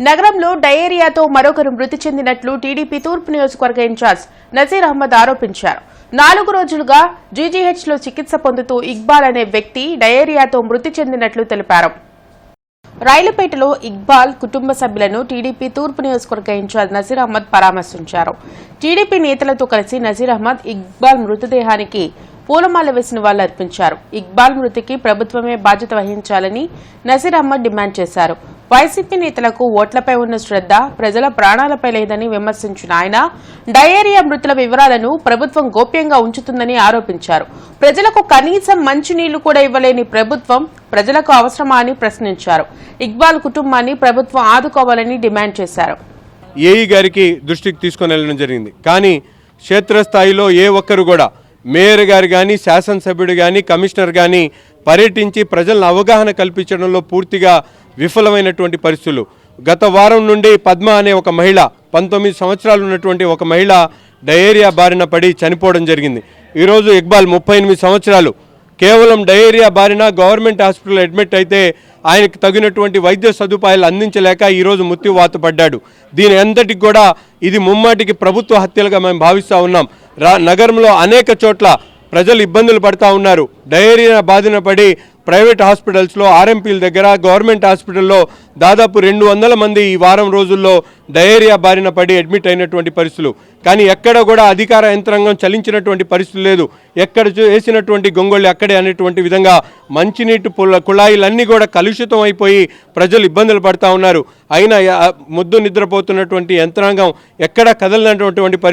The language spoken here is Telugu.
నగరంలో డయేరియాతో మరొకరు మృతి చెందినట్లు టీడీపీ తూర్పు నియోజకవర్గ ఇన్ఛార్జ్ నజీర్ అహ్మద్ ఆరోపించారు. నాలుగు రోజులుగా జీజీహెచ్లో చికిత్స పొందుతూ ఇక్బాల్ అనే వ్యక్తి డయేరియాతో మృతి చెందినట్లు తెలిపారు. రైలుపేటలో ఇక్బాల్ కుటుంబ సభ్యులను టీడీపీ తూర్పు నియోజకవర్గ ఇన్ఛార్జ్ నజీర్ అహ్మద్ పరామర్శించారు. టీడీపీ నేతలతో కలిసి నజీర్ అహ్మద్ ఇక్బాల్ మృతదేహానికి పూలమాల వేసిన వాళ్ళు అర్పించారు. ఇక్బాల్ మృతికి ప్రభుత్వమే బాధ్యత వహించాలని నసీర్ అహ్మద్ డిమాండ్ చేశారు. వైసీపీ నేతలకు ఓట్లపై ఉన్న శ్రద్ధ ప్రజల ప్రాణాలపై లేదని విమర్శించిన ఆయన డయేరియా మృతుల వివరాలను ప్రభుత్వం గోప్యంగా ఉంచుతుందని ఆరోపించారు. ప్రజలకు కనీసం మంచినీళ్ళు కూడా ఇవ్వలేని ప్రభుత్వం ప్రజలకు అవసరమా అని ప్రశ్నించారు. ఇక్బాల్ కుటుంబాన్ని ప్రభుత్వం ఆదుకోవాలని డిమాండ్ చేశారు. ఏఈ గారికి దృష్టికి తీసుకొని వెళ్ళడం జరిగింది. కానీ క్షేత్రస్థాయిలో ఏ ఒక్కరు కూడా మేయర్ గారు కానీ శాసనసభ్యుడు కానీ కమిషనర్ కానీ పర్యటించి ప్రజలను అవగాహన కల్పించడంలో పూర్తిగా విఫలమైనటువంటి పరిస్థితులు. గత వారం నుండి పద్మ అనే ఒక మహిళ పంతొమ్మిది సంవత్సరాలు ఉన్నటువంటి ఒక మహిళ డయేరియా బారిన పడి చనిపోవడం జరిగింది. ఈరోజు ఇక్బాల్ ముప్పై ఎనిమిది సంవత్సరాలు కేవలం డయేరియా బారిన గవర్నమెంట్ హాస్పిటల్ అడ్మిట్ అయితే ఆయనకు తగినటువంటి వైద్య సదుపాయాలు అందించలేక ఈరోజు మృత్యువాత పడ్డాడు. దీని అంతటికి కూడా ఇది ముమ్మాటికి ప్రభుత్వ హత్యలుగా మేము భావిస్తూ ఉన్నాం. రా నగరంలో అనేక చోట్ల ప్రజలు ఇబ్బందులు పడతా ఉన్నారు. డయేరియా బాధిన పడి ప్రైవేట్ హాస్పిటల్స్లో ఆర్ఎంపీల దగ్గర గవర్నమెంట్ హాస్పిటల్లో దాదాపు రెండు వందల మంది ఈ వారం రోజుల్లో డయేరియా బారిన పడి అడ్మిట్ అయినటువంటి పరిస్థితులు. కానీ ఎక్కడ కూడా అధికార యంత్రాంగం చలించినటువంటి పరిస్థితి లేదు. ఎక్కడ వేసినటువంటి గొంగళ్ళు అక్కడే అనేటువంటి విధంగా మంచినీటి పుల్ల కుళాయిలన్నీ కూడా కలుషితం అయిపోయి ప్రజలు ఇబ్బందులు పడతా ఉన్నారు. అయినా ముద్దు నిద్రపోతున్నటువంటి యంత్రాంగం ఎక్కడ కదలనటువంటి పరిస్థితి